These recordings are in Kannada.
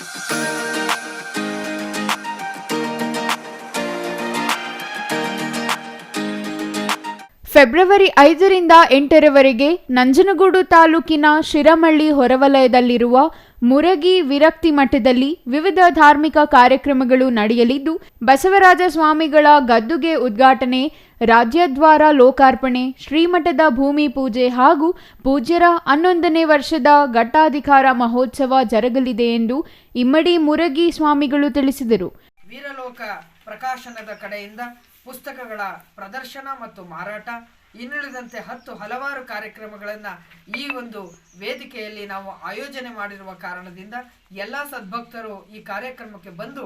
Música ಫೆಬ್ರವರಿ ಐದರಿಂದ ಎಂಟರವರೆಗೆ ನಂಜನಗೂಡು ತಾಲೂಕಿನ ಶಿರಮಳ್ಳಿ ಹೊರವಲಯದಲ್ಲಿರುವ ಮುರಗಿ ವಿರಕ್ತಿ ಮಠದಲ್ಲಿ ವಿವಿಧ ಧಾರ್ಮಿಕ ಕಾರ್ಯಕ್ರಮಗಳು ನಡೆಯಲಿದ್ದು, ಬಸವರಾಜ ಸ್ವಾಮಿಗಳ ಗದ್ದುಗೆ ಉದ್ಘಾಟನೆ, ರಾಜ್ಯದ್ವಾರ ಲೋಕಾರ್ಪಣೆ, ಶ್ರೀಮಠದ ಭೂಮಿ ಪೂಜೆ ಹಾಗೂ ಪೂಜ್ಯರ ಹನ್ನೊಂದನೇ ವರ್ಷದ ಘಟ್ಟಾಧಿಕಾರ ಮಹೋತ್ಸವ ಜರುಗಲಿದೆ ಎಂದು ಇಮ್ಮಡಿ ಮುರಗಿ ಸ್ವಾಮಿಗಳು ತಿಳಿಸಿದರು. ವೀರಲೋಕ ಪ್ರಕಾಶನದ ಕಡೆಯಿಂದ ಪುಸ್ತಕಗಳ ಪ್ರದರ್ಶನ ಮತ್ತು ಮಾರಾಟ. ಇನ್ನುಳಿದಂತೆ ಹತ್ತು ಹಲವಾರು ಕಾರ್ಯಕ್ರಮಗಳನ್ನು ಈ ಒಂದು ವೇದಿಕೆಯಲ್ಲಿ ನಾವು ಆಯೋಜನೆ ಮಾಡಿರುವ ಕಾರಣದಿಂದ ಎಲ್ಲ ಸದ್ಭಕ್ತರು ಈ ಕಾರ್ಯಕ್ರಮಕ್ಕೆ ಬಂದು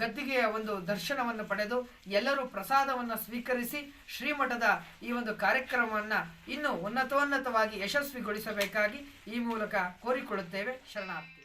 ಗದ್ದಿಗೆಯ ಒಂದು ದರ್ಶನವನ್ನು ಪಡೆದು ಎಲ್ಲರೂ ಪ್ರಸಾದವನ್ನು ಸ್ವೀಕರಿಸಿ ಶ್ರೀಮಠದ ಈ ಒಂದು ಕಾರ್ಯಕ್ರಮವನ್ನು ಇನ್ನೂ ಉನ್ನತೋನ್ನತವಾಗಿ ಯಶಸ್ವಿಗೊಳಿಸಬೇಕಾಗಿ ಈ ಮೂಲಕ ಕೋರಿಕೊಳ್ಳುತ್ತೇವೆ. ಶರಣಾರ್ಥಿಗಳು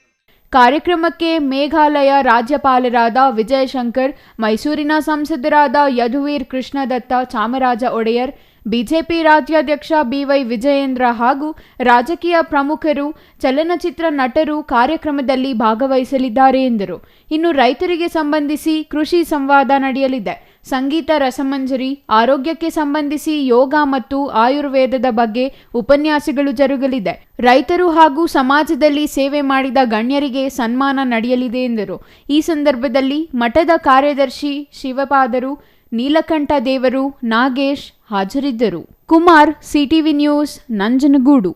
ಕಾರ್ಯಕ್ರಮಕ್ಕೆ ಮೇಘಾಲಯ ರಾಜ್ಯಪಾಲರಾದ ವಿಜಯಶಂಕರ್ ಮೈಸೂರಿನ ಸಂಸದರಾದ ಯದುವೀರ್ ಕೃಷ್ಣದತ್ತ ಚಾಮರಾಜ ಒಡೆಯರ್ ಬಿಜೆಪಿ ರಾಜ್ಯಾಧ್ಯಕ್ಷ ಬಿವೈ ವಿಜಯೇಂದ್ರ ಹಾಗೂ ರಾಜಕೀಯ ಪ್ರಮುಖರು, ಚಲನಚಿತ್ರ ನಟರು ಕಾರ್ಯಕ್ರಮದಲ್ಲಿ ಭಾಗವಹಿಸಲಿದ್ದಾರೆ ಎಂದರು. ಇನ್ನು ರೈತರಿಗೆ ಸಂಬಂಧಿಸಿ ಕೃಷಿ ಸಂವಾದ ನಡೆಯಲಿದೆ. ಸಂಗೀತ ರಸಮಂಜರಿ, ಆರೋಗ್ಯಕ್ಕೆ ಸಂಬಂಧಿಸಿ ಯೋಗ ಮತ್ತು ಆಯುರ್ವೇದದ ಬಗ್ಗೆ ಉಪನ್ಯಾಸಗಳು ಜರುಗಲಿದೆ. ರೈತರು ಹಾಗೂ ಸಮಾಜದಲ್ಲಿ ಸೇವೆ ಮಾಡಿದ ಗಣ್ಯರಿಗೆ ಸನ್ಮಾನ ನಡೆಯಲಿದೆ ಎಂದರು. ಈ ಸಂದರ್ಭದಲ್ಲಿ ಮಠದ ಕಾರ್ಯದರ್ಶಿ ಶಿವಪಾದರು ನೀಲಕಂಠ ದೇವರು ನಾಗೇಶ್ ಹಾಜರಿದ್ದರು. Kumar CTV news Nanjangud.